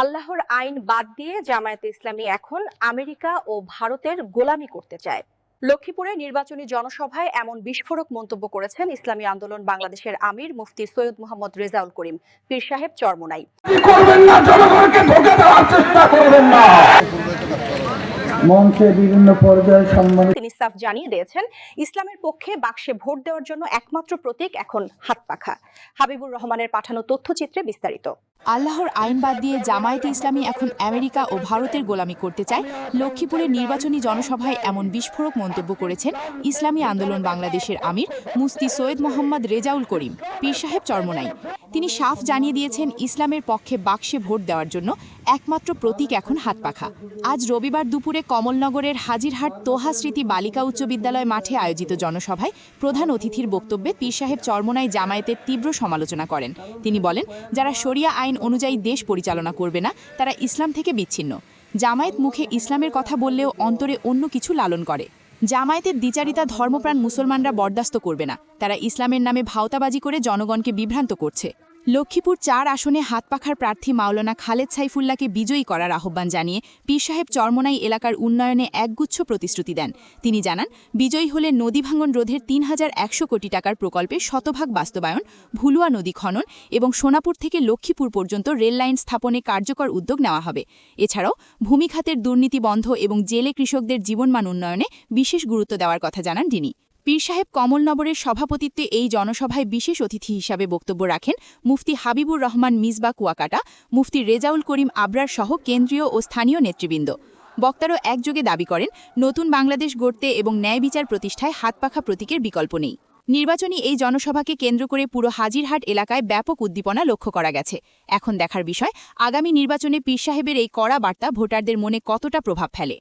আল্লাহর আইন বাদ দিয়ে জামায়াতে ইসলামী এখন আমেরিকা ও ভারতের গোলামি করতে চায়। লক্ষ্মীপুরে নির্বাচনী জনসভায় এমন বিস্ফোরক মন্তব্য করেছেন ইসলামী আন্দোলন বাংলাদেশের আমির মুফতি সৈয়দ মোহাম্মদ রেজাউল করিম পীর সাহেব চরমনাই। কি করবেন না? জনগণকে ধোকে দেওয়ার চেষ্টা করবেন না। মঞ্চে বিভিন্ন পর্যায়ে সম্মানিত তিনি সাফ জানিয়ে দিয়েছেন ইসলামের পক্ষে বাক্সে ভোট দেওয়ার জন্য একমাত্র প্রতীক এখন হাত পাখা। হাবিবুর রহমানের পাঠানো তথ্যচিত্রে বিস্তারিত। আল্লাহর আইন বাদ দিয়ে জামায়াতে ইসলামী এখন আমেরিকা ও ভারতের গোলামি করতে চায়। লক্ষ্মীপুরের নির্বাচনী জনসভায় এমন বিস্ফোরক মন্তব্য করেছেন ইসলামী আন্দোলন বাংলাদেশের আমির মুস্তি সৈয়দ মোহাম্মদ রেজাউল করিম। পীর সাহেব চরমনাই। তিনি সাফ জানিয়ে দিয়েছেন, ইসলামের পক্ষে বাক্সে ভোট দেওয়ার জন্য একমাত্র প্রতীক এখন হাত পাখা আজ রবিবার দুপুরে কমলনগরের হাজিরহাট তোহা স্মৃতি বালিকা উচ্চ বিদ্যালয় মাঠে আয়োজিত জনসভায় প্রধান অতিথির বক্তব্যে পীর সাহেব চরমনাই জামায়াতের তীব্র সমালোচনা করেন। তিনি বলেন, যারা শরিয়া আইন অনুযায়ী দেশ পরিচালনা করবে না, তারা ইসলাম থেকে বিচ্ছিন্ন। জামায়াত মুখে ইসলামের কথা বললেও অন্তরে অন্য কিছু লালন করে। জামায়াতের দ্বিচারিতা ধর্মপ্রাণ মুসলমানরা বরদাস্ত করবে না, তারা ইসলামের নামে ভাওতাবাজি করে জনগণকে বিভ্রান্ত করছে। লক্ষ্মীপুর চার আসনে হাতপাখার প্রার্থী মাওলানা খালেদ সাইফুল্লাহকে বিজয়ী করার আহ্বান জানিয়ে পীর সাহেব চরমনাই এলাকার উন্নয়নে একগুচ্ছ প্রতিশ্রুতি দেন। তিনি জানান, বিজয়ী হলে নদী ভাঙন রোধের তিন হাজার একশো কোটি টাকার প্রকল্পে শতভাগ বাস্তবায়ন, ভুলুয়া নদী খনন এবং সোনাপুর থেকে লক্ষ্মীপুর পর্যন্ত রেল লাইন স্থাপনে কার্যকর উদ্যোগ নেওয়া হবে। এছাড়াও ভূমি খাতের দুর্নীতি বন্ধ এবং জেলে কৃষকদের জীবনমান উন্নয়নে বিশেষ গুরুত্ব দেওয়ার কথা জানান তিনি। পীর সাহেব কমলনগরের সভাপতিত্বে এই জনসভায় বিশেষ অতিথি হিসাবে বক্তব্য রাখেন মুফতি হাবিবুর রহমান মিসবা কুয়াকাটা, মুফতি রেজাউল করিম আবরার সহ কেন্দ্রীয় ও স্থানীয় নেতৃবৃন্দ। বক্তারও একযোগে দাবি করেন, নতুন বাংলাদেশ গড়তে এবং ন্যায় বিচার প্রতিষ্ঠায় হাতপাখা প্রতীকের বিকল্প নেই। নির্বাচনী এই জনসভাকে কেন্দ্র করে পুরো হাজিরহাট এলাকায় ব্যাপক উদ্দীপনা লক্ষ্য করা গেছে। এখন দেখার বিষয়, আগামী নির্বাচনে পীর সাহেবের এই কড়া বার্তা ভোটারদের মনে কতটা প্রভাব ফেলে?